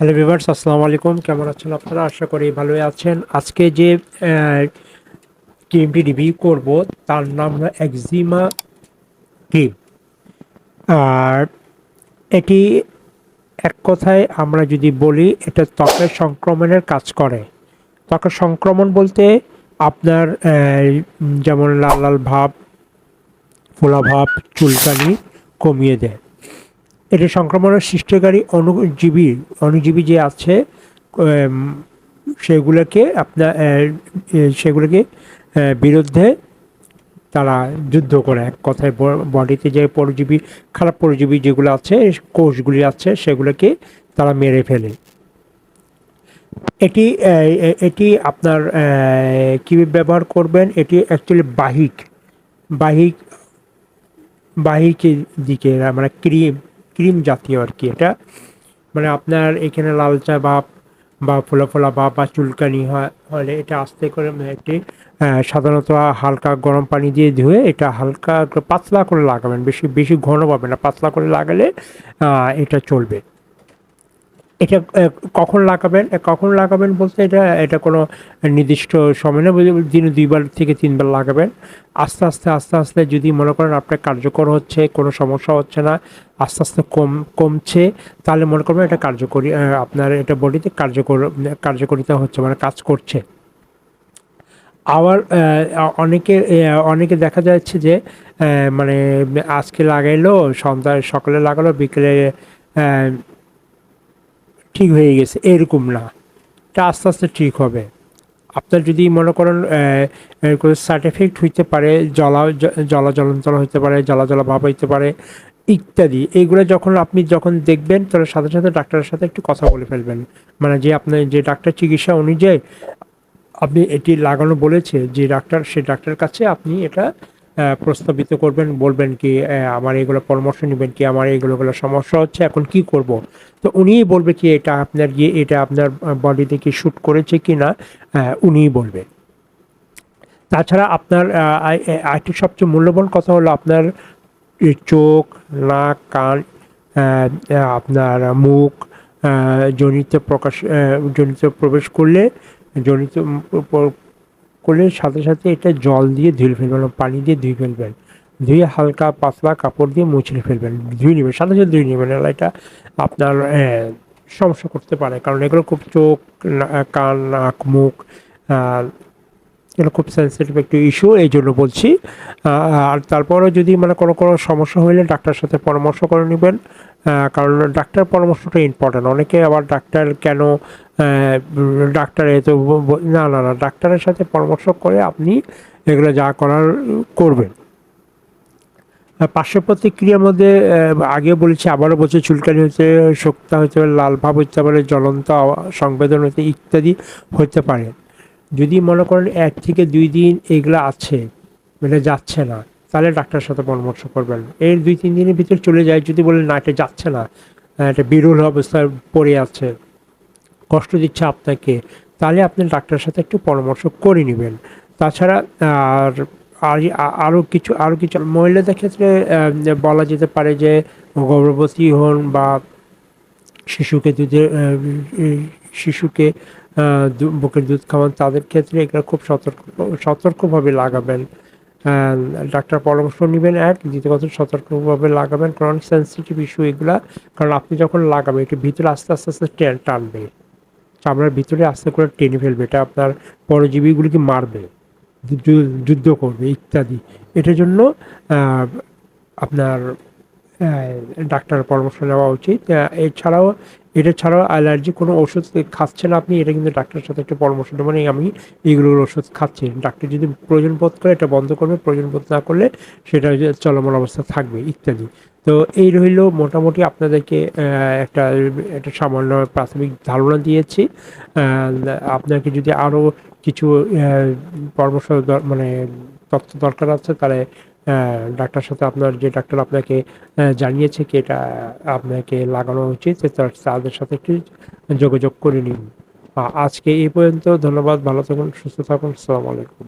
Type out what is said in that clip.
Hello viewers আসসালামু আলাইকুম। কেমন আছেন আপনারা? আশা করি ভালোই আছেন। আজকে যে ক্রিমটি রিভিউ করব, তার নাম হলো একজিমা ক্রিম আর এটি এক কথায় আমরা যদি বলি, এটা ত্বকের সংক্রমণের কাজ করে। ত্বকের সংক্রমণ বলতে আপনার যেমন লাল লাল ভাব, ফোলা ভাব, চুলকানি কমিয়ে দেয়। এটি সংক্রমণের সৃষ্টিকারী অণুজীবী অণুজীবী যে আছে সেগুলোকে আপনার সেগুলোকে বিরুদ্ধে তারা যুদ্ধ করে। এক কথায় বডিতে যে পরজীবী, খারাপ পরজীবী যেগুলো আছে, কোষগুলি আছে, সেগুলোকে তারা মেরে ফেলে। এটি এটি আপনার কীভাবে ব্যবহার করবেন? এটি অ্যাকচুয়ালি বাহিক বাহিক বাহিক দিকে মানে ক্রিম ক্রিম জাতীয় আর কি এটা। মানে আপনার এখানে লালচা ভাব বা ফোলা ফোলা ভাব বা চুলকানি হলে এটা আস্তে করে একটি সাধারণত হালকা গরম পানি দিয়ে ধুয়ে এটা হালকা পাতলা করে লাগাবেন। বেশি বেশি ঘন পাবেন না, পাতলা করে লাগালে এটা চলবে। এটা কখন লাগাবেন? কখন লাগাবেন বলতে এটা এটা কোনো নির্দিষ্ট সময় না দিনে দুইবার থেকে তিনবার লাগাবেন। আস্তে আস্তে আস্তে আস্তে যদি মনে করেন আপনার কার্যকর হচ্ছে, কোনো সমস্যা হচ্ছে না, আস্তে আস্তে কম, কমছে, তাহলে মনে করবেন এটা কার্যকরী আপনার এটা বডিতে কার্যকর, কার্যকরিতা হচ্ছে মানে কাজ করছে। আবার অনেকে অনেকে দেখা যাচ্ছে যে মানে আজকে লাগাইলো, সন্ধ্যায় সকালে লাগালো, বিকেলে ঠিক হয়ে গেছে, এরকম না। এটা আস্তে আস্তে ঠিক হবে। আপনার যদি মনে করেন সাইড এফেক্ট হইতে পারে জলা জলা জলন্তর হইতে পারে, জ্বালা জ্বালা ভাব হইতে পারে, ইত্যাদি। এইগুলো যখন আপনি যখন দেখবেন, তাহলে সাথে সাথে ডাক্তারের সাথে একটু কথা বলে ফেলবেন। মানে যে আপনার যে ডাক্তার চিকিৎসা অনুযায়ী আপনি এটি লাগানো বলেছে, যে ডাক্তার, সে ডাক্তারের কাছে আপনি এটা প্রস্তাবিত করবেন বলবেন কি আমার এগুলো পরামর্শ নেবেন কি আমার এগুলো গুলো সমস্যা হচ্ছে এখন কি করব? তো উনিই বলবে কি এটা আপনার গিয়ে এটা আপনার বডিতে কি শ্যুট করেছে কি না উনিই বলবে। তাছাড়া আপনার আহ, আই- এ- আরেকটি সবচেয়ে মূল্যবান কথা হলো আপনার চোখ নাক কান আপনার মুখ জনিতে প্রকাশ জনিতে প্রবেশ করলে জনিত করলে সাথে সাথে এটা জল দিয়ে ধুয়ে ফেলবেন বা পানি দিয়ে ধুয়ে ফেলবেন। ধুয়ে হালকা পাতলা কাপড় দিয়ে মুছে ফেলবেন, ধুয়ে নেবেন, সাথে সাথে ধুয়ে নেবেন। এটা আপনার সমস্যা করতে পারে, কারণ এগুলো খুব চোখ কান, নাক, মুখ এগুলো খুব সেন্সিটিভ একটু ইস্যু এই জন্য বলছি। আর তারপরেও যদি মানে কোনো কোনো সমস্যা হলে ডাক্তারের সাথে পরামর্শ করে নেবেন। কারণ ডাক্তার পরামর্শটা ইম্পর্ট্যান্ট অনেকে আবার ডাক্তার কেন ডাক্তার এত না না না, ডাক্তারের সাথে পরামর্শ করে আপনি এগুলো যা করার করবেন। পার্শ্ব প্রতিক্রিয়ার মধ্যে আগে বলেছি, আবারও বলছে, চুলকানি হতে শক্তা হতে পারে, লাল ভাব হতে পারে, জ্বলন্ত সংবেদন হতে, ইত্যাদি হতে পারে। যদি মনে করেন এক থেকে দুই দিন এগুলো আছে মানে যাচ্ছে না তাহলে ডাক্তারের সাথে পরামর্শ করবেন। এর দুই তিন দিনের ভিতরে চলে যায় যদি বলেন না এটা যাচ্ছে না। এটা বিরল অবস্থায় পড়ে আছে। কষ্ট দিচ্ছে আপনাকে। তাহলে আপনি ডাক্তারের সাথে একটু পরামর্শ করে নেবেন। তাছাড়া আর আর আরও কিছু আরও কিছু মহিলাদের ক্ষেত্রে বলা যেতে পারে যে গর্ভবতী হন বা শিশুকে উম, শিশুকে বুকের দুধ খাওয়ান তাদের ক্ষেত্রে এগুলো খুব সতর্ক সতর্কভাবে লাগাবেন। ডাক্তার পরামর্শ নেবেন এক দ্বিতীয় কথা সতর্কভাবে লাগাবেন কারণ সেন্সিটিভ ইস্যু এগুলা কারণ আপনি যখন লাগাবেন একটু ভিতরে আস্তে আস্তে আস্তে টেন টানবে। চামড়ার ভিতরে আস্তে করে টেনে ফেলবে এটা আপনার পরজীবীগুলিকে মারবে যুদ্ধ- করবে ইত্যাদি। এটার জন্য আপনার আহ, ডাক্তারের পরামর্শ নেওয়া উচিত। এছাড়াও এটা ছাড়াও অ্যালার্জি, কোনো ওষুধ খাচ্ছেন আপনি, এটা কিন্তু ডাক্তারের সাথে একটা পরামর্শ নেবেন এই আমি এইগুলোর ওষুধ খাচ্ছি। ডাক্তার যদি প্রয়োজন বোধ করে এটা বন্ধ করবে, প্রয়োজন বোধ না করলে সেটা চলমান অবস্থা থাকবে, ইত্যাদি। তো এই রইল মোটামুটি আপনাদেরকে একটা একটা সামান্য প্রাথমিক ধারণা দিয়েছি। আপনাকে যদি আরও কিছু পরামর্শ মানে তথ্য দরকার আছে, তাহলে ডাক্তার সাথে আপনার যে ডাক্তার আপনাকে জানিয়েছে কি এটা আপনাকে লাগানো উচিত তাদের সাথে একটু যোগাযোগ করে নিন। আজকে এই পর্যন্ত, ধন্যবাদ, ভালো থাকুন, সুস্থ থাকুন, আসসালামু আলাইকুম।